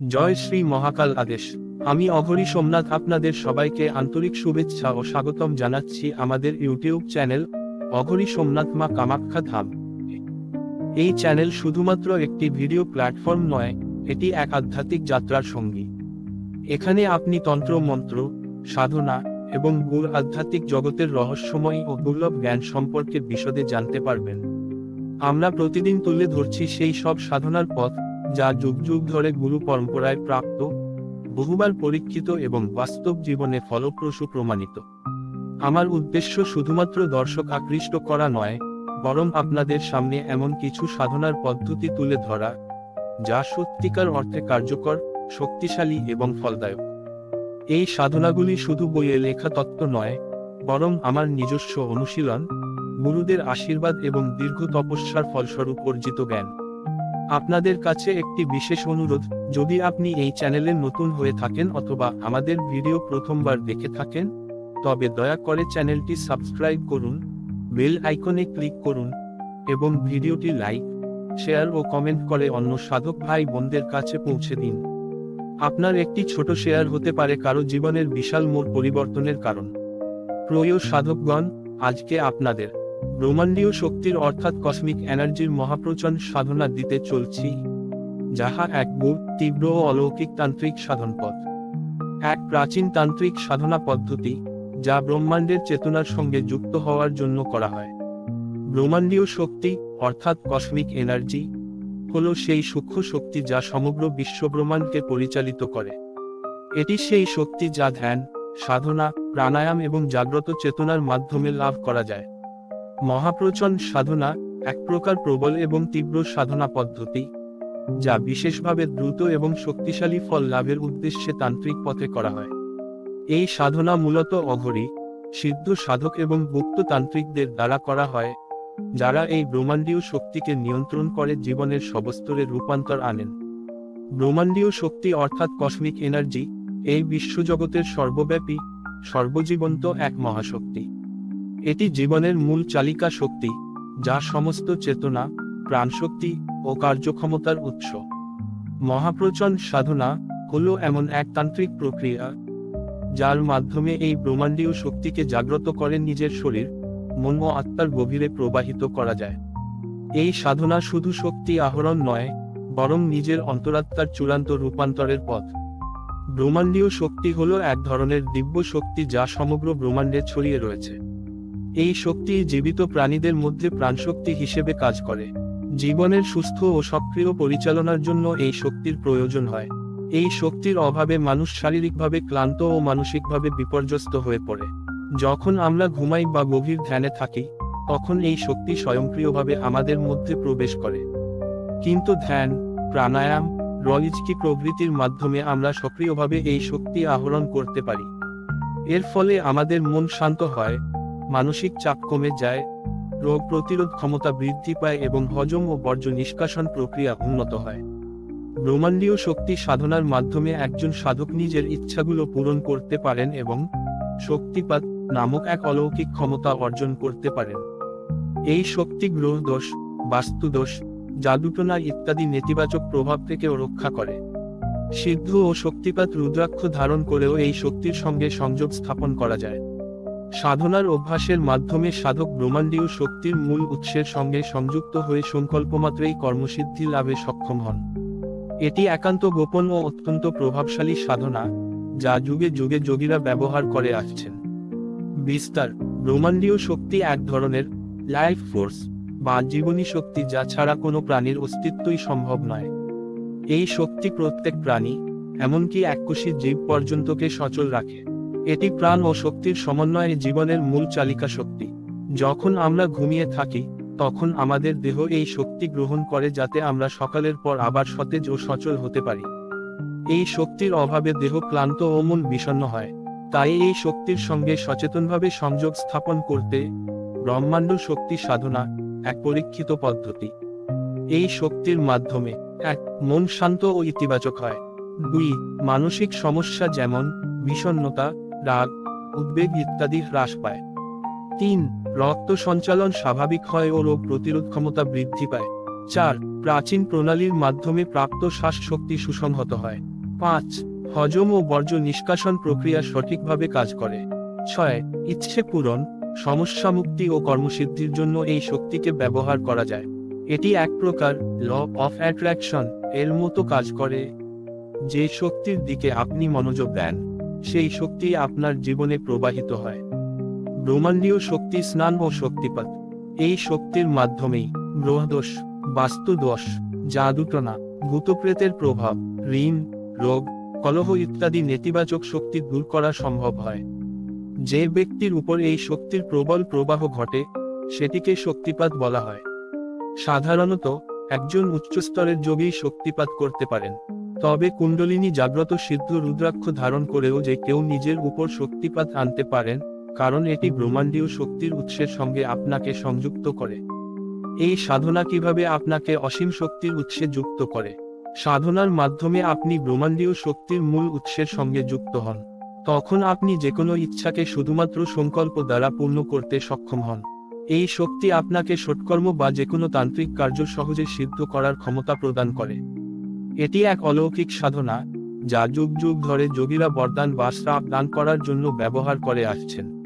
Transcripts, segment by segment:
জয় শ্রী মহাকাল আদেশ। আমি অঘরি সোমনাথ আপনাদের সবাইকে আন্তরিক শুভেচ্ছা ও স্বাগতম জানাচ্ছি আমাদের ইউটিউব চ্যানেল অঘরি সোমনাথ মা কামাখ্যা ধাম। এই চ্যানেল শুধুমাত্র একটি ভিডিও প্ল্যাটফর্ম নয়, এটি এক আধ্যাত্মিক যাত্রার সঙ্গী। এখানে আপনি তন্ত্র, মন্ত্র, সাধনা এবং গুর আধ্যাত্মিক জগতের রহস্যময় ও দুর্লভ জ্ঞান সম্পর্কে বিশদে জানতে পারবেন। আমরা প্রতিদিন তুলে ধরছি সেই সব সাধনার পথ যা যুগ যুগ ধরে গুরু পরম্পরায় প্রাপ্ত, বহুবার পরীক্ষিত এবং বাস্তব জীবনে ফলপ্রসূ প্রমাণিত। আমার উদ্দেশ্য শুধুমাত্র দর্শক আকৃষ্ট করা নয়, বরং আপনাদের সামনে এমন কিছু সাধনার পদ্ধতি তুলে ধরা, যা সত্যিকার অর্থে কার্যকর, শক্তিশালী এবং ফলদায়ক। এই সাধনাগুলি শুধু বইয়ে লেখা তত্ত্ব নয়, বরং আমার নিজস্ব অনুশীলন, গুরুদের আশীর্বাদ এবং দীর্ঘ তপস্যার ফলস্বরূপ অর্জিত জ্ঞান। আপনাদের কাছে একটি বিশেষ অনুরোধ, যদি আপনি এই চ্যানেলে নতুন হয়ে থাকেন অথবা আমাদের ভিডিও প্রথমবার দেখে থাকেন, তবে দয়া করে চ্যানেলটি সাবস্ক্রাইব করুন, বেল আইকনে ক্লিক করুন, এবং ভিডিওটি লাইক, শেয়ার ও কমেন্ট করে অন্য সাধক ভাই বোনদের কাছে পৌঁছে দিন। আপনার একটি ছোট শেয়ার হতে পারে কারও জীবনের বিশাল মোড় পরিবর্তনের কারণ। প্রিয় সাধকগণ, আজকে আপনাদের ব্রহ্মাণ্ডীয় শক্তির অর্থাৎ কসমিক এনার্জির মহাপ্রচন সাধনা দিতে চলছি, যাহা এক গূঢ় তীব্র ও অলৌকিক তান্ত্রিক সাধনপথ। এক প্রাচীন তান্ত্রিক সাধনা পদ্ধতি, যা ব্রহ্মাণ্ডের চেতনার সঙ্গে যুক্ত হওয়ার জন্য করা হয়। ব্রহ্মাণ্ডীয় শক্তি, অর্থাৎ কসমিক এনার্জি হল সেই সূক্ষ্ম শক্তি যা সমগ্র বিশ্বব্রহ্মাণ্ডকে পরিচালিত করে। এটি সেই শক্তি যা ধ্যান, সাধনা, প্রাণায়াম এবং জাগ্রত চেতনার মাধ্যমে লাভ করা যায়। মহাপ্রচন সাধনা, এক প্রকার প্রবল এবং তীব্র সাধনা পদ্ধতি, যা বিশেষভাবে দ্রুত এবং শক্তিশালী ফল লাভের উদ্দেশ্যে তান্ত্রিক পথে করা হয়। এই সাধনা মূলত অঘরী, সিদ্ধ সাধক এবং গুপ্ত তান্ত্রিকদের দ্বারা করা হয়, যারা এই ব্রহ্মাণ্ডীয় শক্তিকে নিয়ন্ত্রণ করে জীবনের সবস্তরে রূপান্তর আনেন। ব্রহ্মাণ্ডীয় শক্তি অর্থাৎ কসমিক এনার্জি এই বিশ্বজগতের সর্বব্যাপী, সর্বজীবন্ত এক মহাশক্তি। এটি জীবনের মূল চালিকা শক্তি, যা সমস্ত চেতনা, প্রাণশক্তি ও কার্যক্ষমতার উৎস। মহাপ্রচন সাধনা হল এমন এক তান্ত্রিক প্রক্রিয়া, যার মাধ্যমে এই ব্রহ্মাণ্ডীয় শক্তিকে জাগ্রত করে নিজের শরীর, মন ও আত্মার গভীরে প্রবাহিত করা যায়। এই সাধনা শুধু শক্তি আহরণ নয়, বরং নিজের অন্তরাত্মার চূড়ান্ত রূপান্তরের পথ। ব্রহ্মাণ্ডীয় শক্তি হলো এক ধরনের দিব্য শক্তি যা সমগ্র ব্রহ্মাণ্ডে ছড়িয়ে রয়েছে। এই শক্তি জীবিত প্রাণীদের মধ্যে প্রাণশক্তি হিসেবে কাজ করে। জীবনের সুস্থ ও সক্রিয় পরিচালনার জন্য এই শক্তির প্রয়োজন হয়। এই শক্তির অভাবে মানুষ শারীরিকভাবে ক্লান্ত ও মানসিকভাবে বিপর্যস্ত হয়ে পড়ে। যখন আমরা ঘুমাই বা গভীর ধ্যানে থাকি, তখন এই শক্তি স্বয়ংক্রিয়ভাবে আমাদের মধ্যে প্রবেশ করে। কিন্তু ধ্যান, প্রাণায়াম রলিজকি প্রভৃতির মাধ্যমে আমরা সক্রিয়ভাবে এই শক্তি আহরণ করতে পারি? এর ফলে আমাদের মন শান্ত হয় মানসিক চাপ কমে যায়, রোগ প্রতিরোধ ক্ষমতা বৃদ্ধি পায় এবং হজম ও বর্জ্য নিষ্কাশন প্রক্রিয়া উন্নত হয়। ব্রহ্মাণ্ডীয় শক্তি সাধনার মাধ্যমে একজন সাধক নিজের ইচ্ছাগুলো পূরণ করতে পারেন এবং শক্তিপাত নামক এক অলৌকিক ক্ষমতা অর্জন করতে পারেন। এই শক্তি গ্রহদোষ বাস্তুদোষ জাদুটনা ইত্যাদি নেতিবাচক প্রভাব থেকেও রক্ষা করে। সিদ্ধ ও শক্তিপাত রুদ্রাক্ষ ধারণ করেও এই শক্তির সঙ্গে সংযোগ স্থাপন করা যায়। সাধনার অভ্যাসের মাধ্যমে সাধক ব্রহ্মাণ্ডীয় শক্তির মূল উৎসের সঙ্গে সংযুক্ত হয়ে সংকল্পমাত্রেই কর্মসিদ্ধি লাভে সক্ষম হন। এটি একান্ত গোপন ও অত্যন্ত প্রভাবশালী সাধনা, যা যুগে যুগে যোগীরা ব্যবহার করে আসছেন। বিস্তার, ব্রহ্মাণ্ডীয় শক্তি এক ধরনের, লাইফ ফোর্স, বা জীবনী শক্তি যা ছাড়া কোনো প্রাণীর অস্তিত্বই সম্ভব নয়। এই শক্তি প্রত্যেক প্রাণী, এমনকি এককোষী জীব পর্যন্তকে সচল রাখে। এটি প্রাণ ও শক্তির সমন্বয়ে জীবনের মূল চালিকা শক্তি। যখন আমরা ঘুমিয়ে থাকি, তখন আমাদের দেহ এই শক্তি গ্রহণ করে যাতে আমরা সকালের পর আবার সতেজ ও সচল হতে পারি। এই শক্তির অভাবে দেহ ক্লান্ত ও মন বিষণ্ণ হয়। তাই এই শক্তির সঙ্গে সচেতনভাবে সংযোগ স্থাপন করতে ব্রহ্মাণ্ড শক্তি সাধনা এক পরীক্ষিত পদ্ধতি। এই শক্তির মাধ্যমে এক, মন শান্ত ও ইতিবাচক হয়। দুই, মানসিক সমস্যা যেমন বিষণ্ণতা রাগ উদ্বেগ ইত্যাদি হ্রাস পায়। তিন, রক্ত সঞ্চালন স্বাভাবিক হয় ও রোগ প্রতিরোধ ক্ষমতা বৃদ্ধি পায়। চার, প্রাচীন প্রণালীর মাধ্যমে প্রাপ্ত শ্বাস শক্তি সুসংহত হয়। পাঁচ, হজম ও বর্জ্য নিষ্কাশন প্রক্রিয়া সঠিকভাবে কাজ করে। ছয়, ইচ্ছে পূরণ, সমস্যা মুক্তি ও কর্মসিদ্ধির জন্য এই শক্তিকে ব্যবহার করা যায়। এটি এক প্রকার ল অফ অ্যাট্রাকশন এর মতো কাজ করে, যে শক্তির দিকে আপনি মনোযোগ দেন। সেই শক্তি আপনার জীবনে প্রবাহিত হয়। ব্রহ্মাণ্ডীয় শক্তি স্নান ও শক্তিপাত এই শক্তির মাধ্যমেই গ্রহদোষ বাস্তুদোষ জাদুটনা, ভূতপ্রেতের প্রভাব, ঋণ, রোগ, কলহ ইত্যাদি নেতিবাচক শক্তি দূর করা সম্ভব হয়। যে ব্যক্তির উপর এই শক্তির প্রবল প্রবাহ ঘটে, সেটিকে শক্তিপাত বলা হয়। সাধারণত, একজন উচ্চস্তরের যোগী শক্তিপাত করতে পারেন। তবে কুণ্ডলিনী জাগ্রত সিদ্ধ রুদ্রাক্ষ ধারণ করেও যে কেউ নিজের উপর শক্তিপাত আনতে পারেন, কারণ এটি ব্রহ্মাণ্ডীয় শক্তির উৎসের সঙ্গে আপনাকে সংযুক্ত করে। এই সাধনা কীভাবে আপনাকে অসীম শক্তির উৎসে যুক্ত করে? সাধনার মাধ্যমে আপনি ব্রহ্মাণ্ডীয় শক্তির মূল উৎসের সঙ্গে যুক্ত হন। তখন আপনি যে কোনো ইচ্ছাকে শুধুমাত্র সংকল্প দ্বারা পূর্ণ করতে সক্ষম হন। এই শক্তি আপনাকে সৎকর্ম বা যে কোনো তান্ত্রিক কার্য সহজে সিদ্ধ করার ক্ষমতা প্রদান করে। এটি এক অলৌকিক সাধনা, যা যুগ যুগ ধরে যোগীরা বরদান বা শ্রাপ দান করার জন্য ব্যবহার করে আসছেন।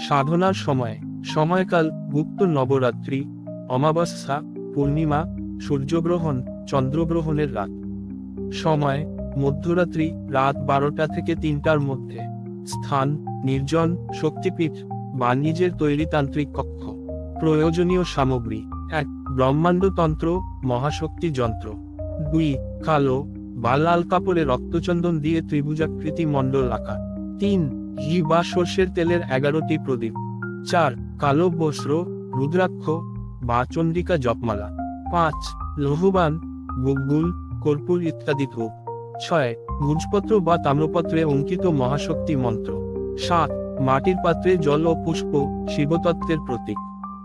সাধনার সময়, সময়কাল, গুপ্ত নবরাত্রি, অমাবস্যা, পূর্ণিমা, সূর্যগ্রহণ, চন্দ্রগ্রহণের রাত। সময়, মধ্যরাত্রি, রাত বারোটা থেকে তিনটার মধ্যে। স্থান, নির্জন, শক্তিপীঠ, বা নিজের তৈরি তান্ত্রিক কক্ষ। প্রয়োজনীয় সামগ্রী, এক ব্রহ্মাণ্ডতন্ত্র, মহাশক্তি যন্ত্র। দুই কালো, বা লাল কাপড়ে রক্তচন্দন দিয়ে ত্রিভুজাকৃতি মণ্ডল আঁকা। তিন, ঘি বা সর্ষের তেলের এগারোটি প্রদীপ। চার, কালো বস্ত্র, রুদ্রাক্ষ, বা চন্ডিকা জপমালা। পাঁচ, লৌহবান, গুগগুল, কর্পূর ইত্যাদি ধূপ ছয়, ভোজপত্র বা তাম্রপত্রে অঙ্কিত মহাশক্তি মন্ত্র। সাত, মাটির পাত্রে জল ও পুষ্প, শিবতত্ত্বের প্রতীক।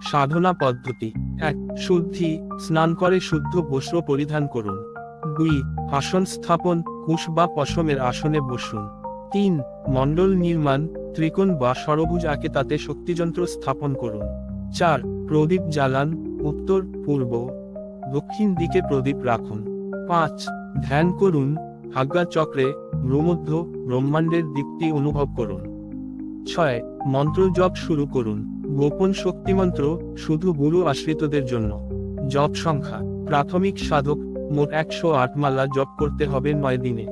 সাধনা পদ্ধতি। এক, শুদ্ধি, স্নান করে শুদ্ধ বস্ত্র পরিধান করুন। দুই, আসন স্থাপন, কুশ বা পশমের আসনে বসুন। তিন, মণ্ডল নির্মাণ, ত্রিকোণ বা সরভুজ আঁকে তাতে শক্তিযন্ত্র স্থাপন করুন। চার, প্রদীপ জ্বালান, উত্তর, পূর্ব। দক্ষিণ দিকে প্রদীপ রাখুন। পাঁচ, ধ্যান করুন, আজ্ঞা চক্রে ভ্রমধ্য ব্রহ্মাণ্ডের দীপ্তি অনুভব করুন। ছয়, মন্ত্র জপ শুরু করুন। গোপন শক্তিমন্ত্র, শুধু গুরু আশ্রিতদের জন্য। জপ সংখ্যা, প্রাথমিক সাধক মোট একশো আট মালা জপ করতে হবে নয় দিনে।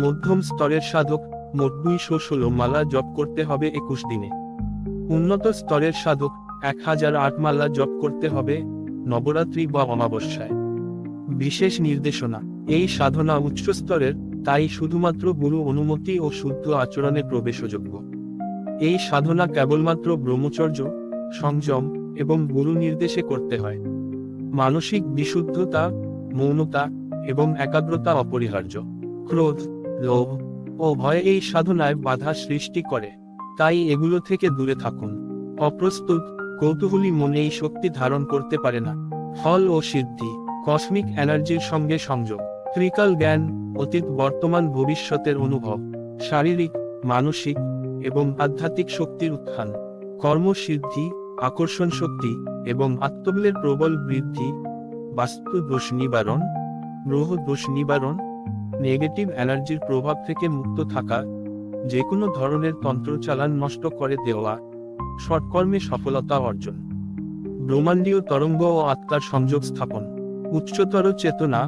মধ্যম স্তরের সাধক, মোট দুইশো ষোলো মালা জপ করতে হবে একুশ দিনে। উন্নত স্তরের সাধক, এক হাজার আট মালা জপ করতে হবে নবরাত্রি বা অমাবস্যায়। বিশেষ নির্দেশনা, এই সাধনা উচ্চ স্তরের, তাই শুধুমাত্র গুরু অনুমতি ও শুদ্ধ আচরণে প্রবেশযোগ্য। এই সাধনা কেবলমাত্র ব্রহ্মচর্য, সংযম এবং গুরু নির্দেশে করতে হয়। মানসিক বিশুদ্ধতা মৌনতা এবং একাগ্রতা অপরিহার্য। ক্রোধ, লোভ ও ভয় এই সাধনায় বাধা সৃষ্টি করে। তাই এগুলো থেকে দূরে থাকুন। অপ্রস্তুত, কৌতূহলী মনে এই শক্তি ধারণ করতে পারে না। ফল ও সিদ্ধি, কসমিক এনার্জির সঙ্গে সংযোগ। ত্রিকাল জ্ঞান, অতীত, বর্তমান, ভবিষ্যতের অনুভব। শারীরিক, মানসিক এবং আধ্যাত্মিক শক্তির উত্থান। কর্মসিদ্ধি, আকর্ষণ শক্তি এবং আত্মবলের প্রবল বৃদ্ধি বাস্তু দোষ নিবারণ গ্রহ দোষ নিবারণ নেগেটিভ এনার্জির প্রভাব থেকে মুক্ত থাকা যে কোনো ধরনের তন্ত্র চালান নষ্ট করে দেওয়া, সৎকর্মে সফলতা অর্জন। ব্রহ্মাণ্ডীয় তরঙ্গ ও আত্মার সংযোগ স্থাপন, উচ্চতর চেতনা,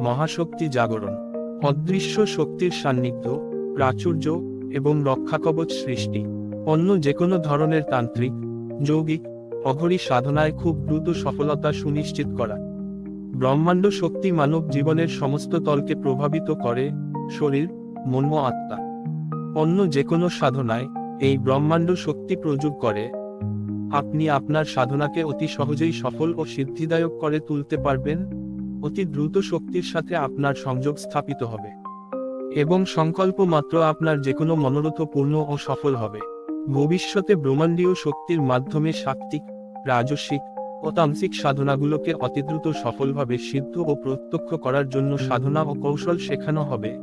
মহাশক্তি জাগরণ, অদৃশ্য শক্তির সান্নিধ্য, প্রাচুর্য এবং রক্ষাকবচ সৃষ্টি। অন্য যে কোনো ধরনের তান্ত্রিক, যৌগিক, অঘরী সাধনায় খুব দ্রুত সফলতা সুনিশ্চিত করা। ব্রহ্মাণ্ড শক্তি মানব জীবনের সমস্ত তলকে প্রভাবিত করে, শরীর, মন আত্মা। অন্য যে কোনো সাধনায় এই ব্রহ্মাণ্ড শক্তি প্রযোগ করে। আপনি আপনার সাধনাকে অতি সহজেই সফল ও সিদ্ধিদায়ক করে তুলতে পারবেন। অতি দ্রুত শক্তির সাথে আপনার সংযোগ স্থাপিত হবে। এবং সংকল্প মাত্র আপনার যে কোনো মনোরথ পূর্ণ ও সফল হবে। ভবিষ্যতে ব্রহ্মাণ্ডীয় শক্তির মাধ্যমে সাত্ত্বিক, রাজস্বিক তামসিক সাধনাগুলোকে অতিদ্রুত সফলভাবে সিদ্ধ ও প্রত্যক্ষ করার জন্য সাধনা ও কৌশল শেখানো হবে।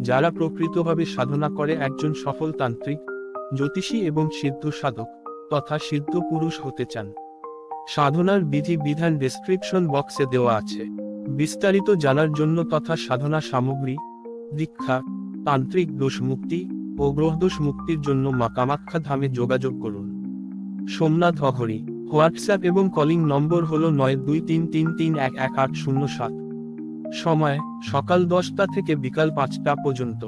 যারা প্রকৃতভাবে সাধনা করে একজন সফল তান্ত্রিক, জ্যোতিষী এবং সিদ্ধ সাধক তথা সিদ্ধ পুরুষ হতে চান। সাধনার বিধি বিধান ডেসক্রিপশন বক্সে দেওয়া আছে। বিস্তারিত জানার জন্য তথা সাধনা সামগ্রী, দীক্ষা, তান্ত্রিক দোষ মুক্তি ও গ্রহদোষ মুক্তির জন্য মা কামাখ্যা ধামে যোগাযোগ করুন। সোমনাথ অঘরি হোয়াটসঅ্যাপ এবং কলিং নম্বর হল নয় দুই তিন তিন তিন এক এক আট শূন্য সাত। সময়, সকাল দশটা থেকে বিকাল পাঁচটা পর্যন্ত।